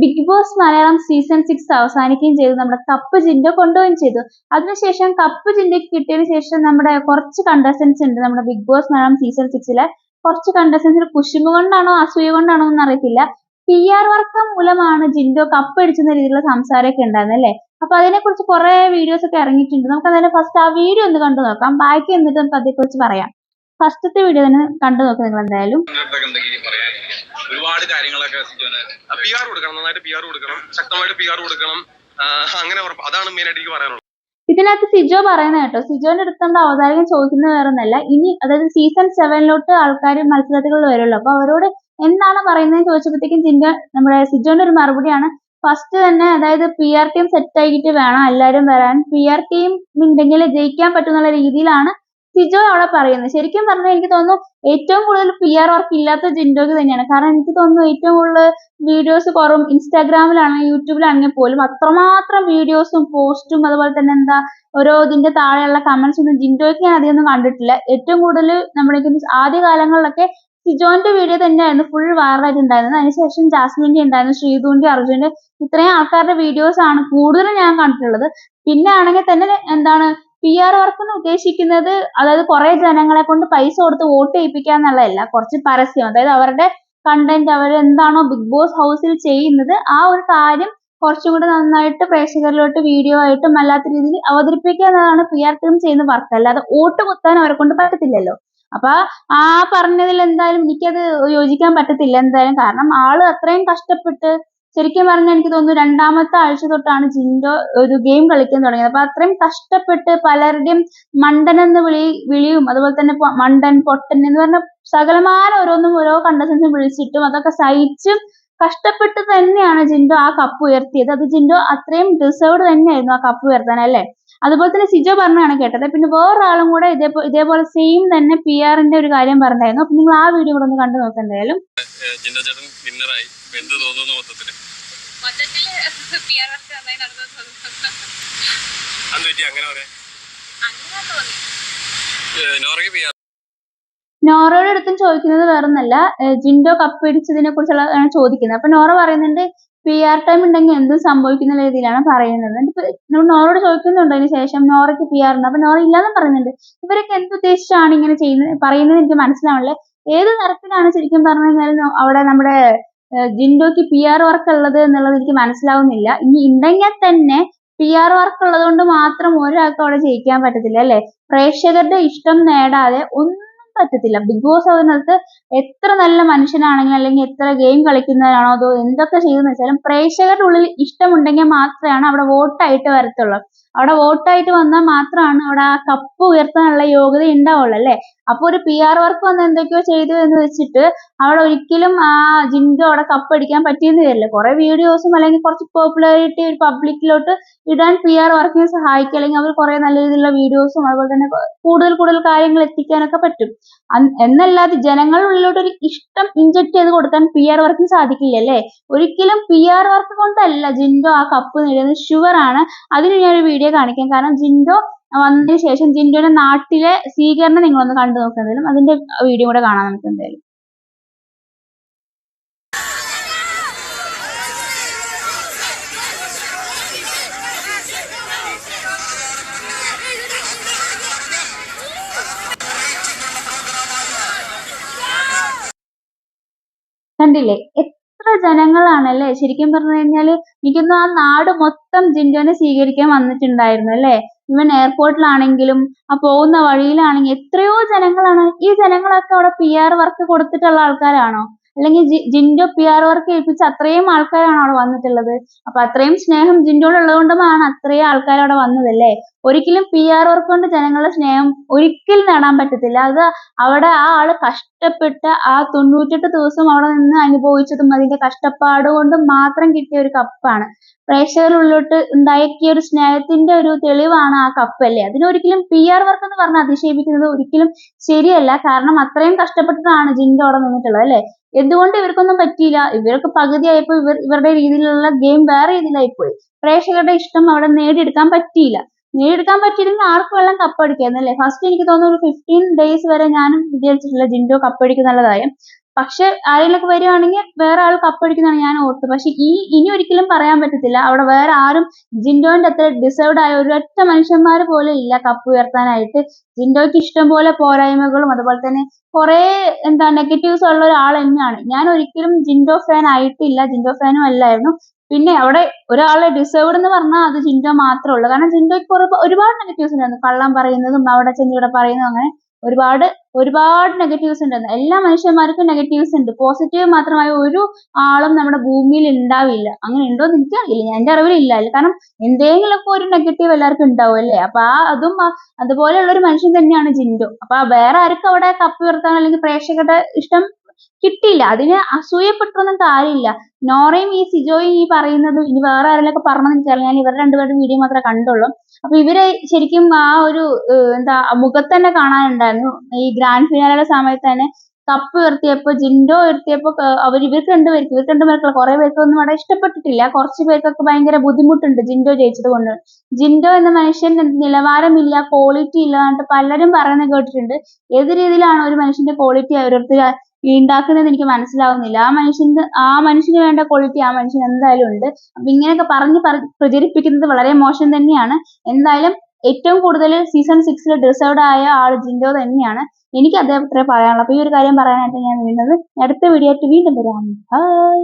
Bigg Boss Malayalam season six അവസാനിക്കുകയും ചെയ്തു. നമ്മുടെ കപ്പ് ജിൻഡോ കൊണ്ടുപോവുകയും ചെയ്തു. അതിനുശേഷം കപ്പ് ജിൻഡയ്ക്ക് കിട്ടിയതിനു ശേഷം നമ്മുടെ കുറച്ച് കണ്ടസ്റ്റൻസ് ഉണ്ട്. നമ്മുടെ ബിഗ് ബോസ് മലയാളം സീസൺ സിക്സിലെ കുറച്ച് കണ്ടസ്റ്റൻസിന് കുശുമ്പ് കൊണ്ടാണോ അസൂയ കൊണ്ടാണോ എന്ന് അറിയത്തില്ല. പി ആർ വർക്ക് മൂലമാണ് ജിൻഡോ കപ്പ് അടിച്ചെന്ന രീതിയിലുള്ള സംസാരമൊക്കെ ഉണ്ടായിരുന്നത് അല്ലേ? അപ്പൊ അതിനെക്കുറിച്ച് കുറെ വീഡിയോസ് ഒക്കെ ഇറങ്ങിയിട്ടുണ്ട്. നമുക്ക് അതിന്റെ ഫസ്റ്റ് ആ വീഡിയോ ഒന്ന് കണ്ടു നോക്കാം. ബാക്കി എന്നിട്ട് നമുക്ക് അതേക്കുറിച്ച് പറയാം. ഫസ്റ്റത്തെ വീഡിയോ തന്നെ കണ്ടു നോക്കാം നിങ്ങൾ എന്തായാലും. ഒരുപാട് കാര്യങ്ങളൊക്കെ പി ആർ കൊടുക്കണം നന്നായിട്ട് പി ആർ കൊടുക്കണം ശക്തമായിട്ട് പി ആർ കൊടുക്കണം അങ്ങനെ അതാണ് മെയിൻ ആയിട്ട് എനിക്ക് പറയാനുള്ളത്. ഇതിനകത്ത് സിജോ പറയുന്നത് കേട്ടോ സിജോന്റെ അടുത്ത് നമ്മൾ അവതാരകൻ ചോദിക്കുന്നത് വേറെ ഒന്നല്ല ഇനി അതായത് സീസൺ സെവനിലോട്ട് ആൾക്കാർ മത്സരത്തിൽ വരുമല്ലോ അപ്പൊ അവരോട് എന്താണ് പറയുന്നത് ചോദിച്ചപ്പോഴത്തേക്കും ജിൻഡോ നമ്മുടെ സിജോന്റെ ഒരു മറുപടിയാണ്. ഫസ്റ്റ് തന്നെ അതായത് പി ആർ ടീം സെറ്റ് ആക്കിയിട്ട് വേണം എല്ലാവരും വരാൻ. പി ആർ ടീം ഉണ്ടെങ്കിൽ ജയിക്കാൻ പറ്റുന്ന രീതിയിലാണ് സിജോ അവിടെ പറയുന്നത് ശരിക്കും പറഞ്ഞാൽ എനിക്ക് തോന്നുന്നു ഏറ്റവും കൂടുതൽ പി ആർ വർക്ക് ഇല്ലാത്ത ജിൻഡോക്ക് തന്നെയാണ്. കാരണം എനിക്ക് തോന്നുന്നു ഏറ്റവും കൂടുതൽ വീഡിയോസ് കുറവും ഇൻസ്റ്റാഗ്രാമിലാണെങ്കിൽ യൂട്യൂബിലാണെങ്കിൽ പോലും അത്രമാത്രം വീഡിയോസും പോസ്റ്റും അതുപോലെ തന്നെ എന്താ ഓരോ ഇതിന്റെ താഴെയുള്ള കമന്റ്സ് ഒന്നും ജിൻഡോയ്ക്ക് ഞാൻ അധികമൊന്നും കണ്ടിട്ടില്ല. ഏറ്റവും കൂടുതൽ നമ്മുടെ ആദ്യ കാലങ്ങളിലൊക്കെ സിജോന്റെ വീഡിയോ തന്നെയായിരുന്നു ഫുൾ വൈറലായിട്ട് ഉണ്ടായിരുന്നത്. അതിനുശേഷം ജാസ്മിന്റെ ഉണ്ടായിരുന്നു ശ്രീധുവിന്റെ അർജുന്റെ ഇത്രയും ആൾക്കാരുടെ വീഡിയോസ് ആണ് കൂടുതലും ഞാൻ കണ്ടിട്ടുള്ളത്. പിന്നെ ആണെങ്കിൽ തന്നെ എന്താണ് പി ആർ വർക്ക് എന്ന് ഉദ്ദേശിക്കുന്നത് അതായത് കുറെ ജനങ്ങളെ കൊണ്ട് പൈസ കൊടുത്ത് വോട്ട് ചെയ്യിപ്പിക്കുക എന്നുള്ളതല്ല. കുറച്ച് പരസ്യം. അതായത് അവരുടെ കണ്ടന്റ് അവർ എന്താണോ ബിഗ് ബോസ് ഹൗസിൽ ചെയ്യുന്നത് ആ ഒരു കാര്യം കുറച്ചും കൂടി നന്നായിട്ട് പ്രേക്ഷകരിലോട്ട് വീഡിയോ ആയിട്ടും അല്ലാത്ത രീതിയിൽ അവതരിപ്പിക്കുക എന്നതാണ് പി ആർ ടീം ചെയ്യുന്ന വർക്ക് അല്ലാതെ വോട്ട് കുത്താൻ അവരെ കൊണ്ട് പറ്റത്തില്ലല്ലോ. അപ്പൊ ആ പറഞ്ഞതിൽ എന്തായാലും എനിക്കത് യോജിക്കാൻ പറ്റത്തില്ല എന്തായാലും. കാരണം ആൾ അത്രയും കഷ്ടപ്പെട്ട് ശരിക്കും പറഞ്ഞാൽ എനിക്ക് തോന്നുന്നു രണ്ടാമത്തെ ആഴ്ച തൊട്ടാണ് ജിൻഡോ ഒരു ഗെയിം കളിക്കാൻ തുടങ്ങിയത്. അപ്പൊ അത്രയും കഷ്ടപ്പെട്ട് പലരുടെയും മണ്ടൻ എന്ന് വിളി വിളിയും അതുപോലെ തന്നെ മണ്ടൻ പൊട്ടൻ എന്ന് പറഞ്ഞ സകലമാന ഓരോന്നും ഓരോ കണ്ടസ്റ്റൻസും വിളിച്ചിട്ടും അതൊക്കെ സഹിച്ചും കഷ്ടപ്പെട്ട് തന്നെയാണ് ജിൻഡോ ആ കപ്പ് ഉയർത്തിയത്. അത് ജിൻഡോ അത്രയും ഡിസേർവ്ഡ് തന്നെയായിരുന്നു ആ കപ്പ് ഉയർത്താൻ അല്ലേ? അതുപോലെ തന്നെ സിജോ പറഞ്ഞാണ് കേട്ടത്. പിന്നെ വേറൊരാളും കൂടെ ഇതേപോലെ ഇതേപോലെ സെയിം തന്നെ പി ആറിന്റെ ഒരു കാര്യം പറഞ്ഞായിരുന്നു. അപ്പൊ നിങ്ങൾ ആ വീഡിയോ കൂടെ ഒന്ന് കണ്ടു നോക്കാം എന്തായാലും. അങ്ങനെ തോന്നി. നോറയ്ക്ക് പി ആർ നോറയുടെ അടുത്തും ചോദിക്കുന്നത് വേറൊന്നല്ല. ജിൻഡോ കപ്പ് പിടിച്ചതിനെ കുറിച്ചുള്ള ആണ് ചോദിക്കുന്നത്. അപ്പൊ നോറ പറയുന്നുണ്ട് പി ആർ ടൈം ഉണ്ടെങ്കിൽ എന്തും സംഭവിക്കുന്ന രീതിയിലാണ് പറയുന്നത്. നോറയോട് ചോദിക്കുന്നുണ്ട് അതിന് ശേഷം നോറയ്ക്ക് പി ആർ ഉണ്ട്? അപ്പൊ നോറ ഇല്ലാന്നും പറയുന്നുണ്ട്. ഇവരൊക്കെ എന്തുദ്ദേശിച്ചാണ് ഇങ്ങനെ ചെയ്യുന്നത്? പറയുന്നത് എനിക്ക് മനസ്സിലാവില്ല ഏത് തരത്തിലാണ് ശരിക്കും പറഞ്ഞു കഴിഞ്ഞാൽ അവിടെ നമ്മുടെ ജിൻഡോക്ക് പി ആർ വർക്ക് ഉള്ളത് എന്നുള്ളത് എനിക്ക് മനസ്സിലാവുന്നില്ല. ഇനി ഉണ്ടെങ്കിൽ തന്നെ പി ആർ വർക്ക് ഉള്ളത് കൊണ്ട് മാത്രം ഒരാൾക്ക് അവിടെ ജയിക്കാൻ പറ്റത്തില്ല അല്ലെ? പ്രേക്ഷകരുടെ ഇഷ്ടം നേടാതെ ഒന്നും പറ്റത്തില്ല. ബിഗ് ബോസ് അതിനകത്ത് എത്ര നല്ല മനുഷ്യനാണെങ്കിലും അല്ലെങ്കിൽ എത്ര ഗെയിം കളിക്കുന്നവരാണോ അതോ എന്തൊക്കെ ചെയ്യുന്ന വെച്ചാലും പ്രേക്ഷകരുടെ ഉള്ളിൽ ഇഷ്ടമുണ്ടെങ്കിൽ മാത്രമാണ് അവിടെ വോട്ടായിട്ട് വരത്തുള്ളൂ. അവിടെ വോട്ടായിട്ട് വന്നാൽ മാത്രമാണ് അവിടെ ആ കപ്പ് ഉയർത്താനുള്ള യോഗ്യത ഉണ്ടാവുള്ളൂ അല്ലേ? അപ്പൊ ഒരു പി ആർ വർക്ക് വന്ന് എന്തൊക്കെയോ ചെയ്തു എന്ന് വെച്ചിട്ട് അവിടെ ഒരിക്കലും ആ ജിൻഡോ അവിടെ കപ്പ് അടിക്കാൻ പറ്റിയെന്ന് വരില്ല. കുറെ വീഡിയോസും അല്ലെങ്കിൽ കുറച്ച് പോപ്പുലാരിറ്റി ഒരു പബ്ലിക്കിലോട്ട് ഇടാൻ പി ആർ വർക്കിനെ സഹായിക്കും. അല്ലെങ്കിൽ അവർ കുറെ നല്ല രീതിയിലുള്ള വീഡിയോസും അതുപോലെ തന്നെ കൂടുതൽ കൂടുതൽ കാര്യങ്ങൾ എത്തിക്കാനൊക്കെ പറ്റും. എന്നല്ലാതെ ജനങ്ങളുടെ ഉള്ളിലോട്ട് ഒരു ഇഷ്ടം ഇഞ്ചക്ട് ചെയ്ത് കൊടുക്കാൻ പി ആർ വർക്കിന് സാധിക്കില്ല അല്ലേ? ഒരിക്കലും പി ആർ വർക്ക് കൊണ്ടല്ല ജിൻഡോ ആ കപ്പ് നേടിയത്. ഷുവർ ആണ്. അതിന് ഞാൻ ഒരു വീഡിയോ കാണിക്കാം. കാരണം ജിൻഡോ വന്നതിന് ശേഷം ജിൻഡോയുടെ നാട്ടിലെ സ്വീകരണം നിങ്ങളൊന്ന് കണ്ടു നോക്കുന്നതിലും അതിന്റെ വീഡിയോ കൂടെ കാണാൻ നമുക്ക് എന്തായാലും. കണ്ടില്ലേ? എത്ര ജനങ്ങളാണല്ലേ? ശരിക്കും പറഞ്ഞു കഴിഞ്ഞാൽ എനിക്കൊന്നും ആ നാട് മൊത്തം ജിൻഡോനെ സ്വീകരിക്കാൻ വന്നിട്ടുണ്ടായിരുന്നു അല്ലേ? ഇവൻ എയർപോർട്ടിലാണെങ്കിലും ആ പോകുന്ന വഴിയിലാണെങ്കിലും എത്രയോ ജനങ്ങളാണ്. ഈ ജനങ്ങളൊക്കെ അവിടെ പി ആർ വർക്ക് കൊടുത്തിട്ടുള്ള ആൾക്കാരാണോ? അല്ലെങ്കിൽ ജിൻഡോ പി ആർ വർക്ക് ഏൽപ്പിച്ച അത്രയും ആൾക്കാരാണ് അവിടെ വന്നിട്ടുള്ളത്? അപ്പൊ അത്രയും സ്നേഹം ജിൻഡോട് ഉള്ളതുകൊണ്ടാണ് അത്രയും ആൾക്കാർ അവിടെ വന്നതല്ലേ? ഒരിക്കലും പി ആർ വർക്ക് കൊണ്ട് ജനങ്ങളുടെ സ്നേഹം ഒരിക്കലും നേടാൻ പറ്റത്തില്ല. അത് അവിടെ ആ ആൾ കഷ്ടപ്പെട്ട് ആ തൊണ്ണൂറ്റെട്ട് ദിവസം അവിടെ നിന്ന് അനുഭവിച്ചതും അതിന്റെ കഷ്ടപ്പാട് കൊണ്ട് മാത്രം കിട്ടിയ ഒരു കപ്പാണ്. പ്രേക്ഷകരുടെ ഉള്ളിലോട്ട് ഉണ്ടാക്കിയ ഒരു സ്നേഹത്തിന്റെ ഒരു തെളിവാണ് ആ കപ്പ് അല്ലേ അതിനൊരിക്കലും പി ആർ വർക്ക് എന്ന് പറഞ്ഞ് അധിക്ഷേപിക്കുന്നത് ഒരിക്കലും ശരിയല്ല. കാരണം അത്രയും കഷ്ടപ്പെട്ടിട്ടാണ് ജിൻഡോ അവിടെ നിന്നിട്ടുള്ളത് അല്ലേ? എന്തുകൊണ്ട് ഇവർക്കൊന്നും പറ്റിയില്ല? ഇവർക്ക് പകുതിയായപ്പോൾ ഇവർ ഇവരുടെ രീതിയിലുള്ള ഗെയിം വേറെ രീതിയിലായിപ്പോയി. പ്രേക്ഷകരുടെ ഇഷ്ടം അവിടെ നേടിയെടുക്കാൻ പറ്റിയില്ല. നേടിയെടുക്കാൻ പറ്റിയിരുന്നെങ്കിൽ ആർക്കും വെള്ളം കപ്പടിക്കായിരുന്നല്ലേ ഫസ്റ്റ് എനിക്ക് തോന്നുന്നു ഒരു ഫിഫ്റ്റീൻ ഡേയ്സ് വരെ ഞാനും വിചാരിച്ചിട്ടില്ല ജിൻഡോ കപ്പ് എന്നുള്ള കാര്യം. പക്ഷെ ആരെങ്കിലൊക്കെ വരുവാണെങ്കിൽ വേറെ ആൾ കപ്പടിക്കുന്നതാണ് ഞാൻ ഓർത്തത്. പക്ഷെ ഈ ഇനി ഒരിക്കലും പറയാൻ പറ്റത്തില്ല. അവിടെ വേറെ ആരും ജിൻഡോന്റെ അത്ര ഡിസേർവ്ഡ് ആയ ഒരൊറ്റ മനുഷ്യന്മാർ പോലും ഇല്ല കപ്പ് ഉയർത്താനായിട്ട്. ജിൻഡോയ്ക്ക് ഇഷ്ടം പോലെ പോരായ്മകളും അതുപോലെ തന്നെ കുറെ എന്താ നെഗറ്റീവ്സ് ഉള്ള ഒരാൾ തന്നെയാണ്. ഞാൻ ഒരിക്കലും ജിൻഡോ ഫാൻ ആയിട്ടില്ല. ജിൻഡോ ഫാനും അല്ലായിരുന്നു. പിന്നെ അവിടെ ഒരാളെ ഡിസേർവ്ഡ് എന്ന് പറഞ്ഞാൽ അത് ജിൻഡോ മാത്രമേ ഉള്ളൂ. കാരണം ജിൻഡോയ്ക്ക് ഒരുപാട് നെഗറ്റീവ്സ് ഉണ്ടായിരുന്നു. കള്ളം പറയുന്നതും അവിടെ ചെന്ന് ഇവിടെ പറയുന്നതും അങ്ങനെ ഒരുപാട് ഒരുപാട് നെഗറ്റീവ്സ് ഉണ്ടായിരുന്നു. എല്ലാ മനുഷ്യന്മാർക്കും നെഗറ്റീവ്സ് ഉണ്ട്. പോസിറ്റീവ് മാത്രമായ ഒരു ആളും നമ്മുടെ ഭൂമിയിൽ ഉണ്ടാവില്ല. അങ്ങനെ ഉണ്ടോ എന്ന് എനിക്കറിയില്ല. ഞാൻ എന്റെ അറിവിൽ ഇല്ല. കാരണം എന്തെങ്കിലുമൊക്കെ ഒരു നെഗറ്റീവ് എല്ലാവർക്കും ഉണ്ടാവും അല്ലേ? അപ്പൊ ആ അതും അതുപോലെയുള്ള ഒരു മനുഷ്യൻ തന്നെയാണ് ജിൻഡോ. അപ്പൊ വേറെ ആർക്കും അവിടെ കപ്പ് ഉയർത്താൻ അല്ലെങ്കിൽ പ്രേക്ഷകരുടെ ഇഷ്ടം കിട്ടിയില്ല. അതിന് അസൂയപ്പെട്ടൊന്നും കാര്യമില്ല. നോറയും ഈ സിജോയും ഈ പറയുന്നത് ഇനി വേറെ ആരെങ്കിലൊക്കെ പറഞ്ഞെന്ന് എനിക്കറിയാം ഞാൻ ഇവരുടെ രണ്ടുപേരുടെ വീഡിയോ മാത്രമേ കണ്ടുള്ളൂ. അപ്പൊ ഇവരെ ശരിക്കും ആ ഒരു എന്താ മുഖത്ത് തന്നെ കാണാനുണ്ടായിരുന്നു. ഈ ഗ്രാൻഡ് ഫിനാലയുടെ സമയത്ത് തന്നെ കപ്പ് ഉയർത്തിയപ്പോ ജിൻഡോ ഉയർത്തിയപ്പോ അവർ ഇവർക്ക് രണ്ടുപേർക്ക് ഇവർക്ക് രണ്ടുപേർക്കുള്ള കുറെ പേർക്കൊന്നും അവിടെ ഇഷ്ടപ്പെട്ടിട്ടില്ല. കുറച്ച് പേർക്കൊക്കെ ഭയങ്കര ബുദ്ധിമുട്ടുണ്ട് ജിൻഡോ ജയിച്ചത് കൊണ്ട്. ജിൻഡോ എന്ന മനുഷ്യൻ നിലവാരമില്ല ക്വാളിറ്റി ഇല്ല എന്നിട്ട് പലരും പറയുന്നത് കേട്ടിട്ടുണ്ട്. ഏത് രീതിയിലാണ് ഒരു മനുഷ്യന്റെ ക്വാളിറ്റി ഓരോരുത്തർ ഉണ്ടാക്കുന്നത് എനിക്ക് മനസ്സിലാവുന്നില്ല. ആ മനുഷ്യന്റെ ആ മനുഷ്യന് വേണ്ട ക്വാളിറ്റി ആ മനുഷ്യൻ എന്തായാലും ഉണ്ട്. അപ്പൊ ഇങ്ങനെയൊക്കെ പറഞ്ഞ് പറ- പ്രചരിപ്പിക്കുന്നത് വളരെ മോശം തന്നെയാണ്. എന്തായാലും ഏറ്റവും കൂടുതൽ സീസൺ സിക്സിൽ ഡിസേർഡ് ആയ ആൾ ജിൻഡോ തന്നെയാണ്. എനിക്ക് അദ്ദേഹത്തെ പറയാനുള്ളൂ. അപ്പൊ ഈ ഒരു കാര്യം പറയാനായിട്ട് ഞാൻ വീണ്ടും അടുത്ത വീഡിയോ ആയിട്ട് വീണ്ടും വരാം. ബൈ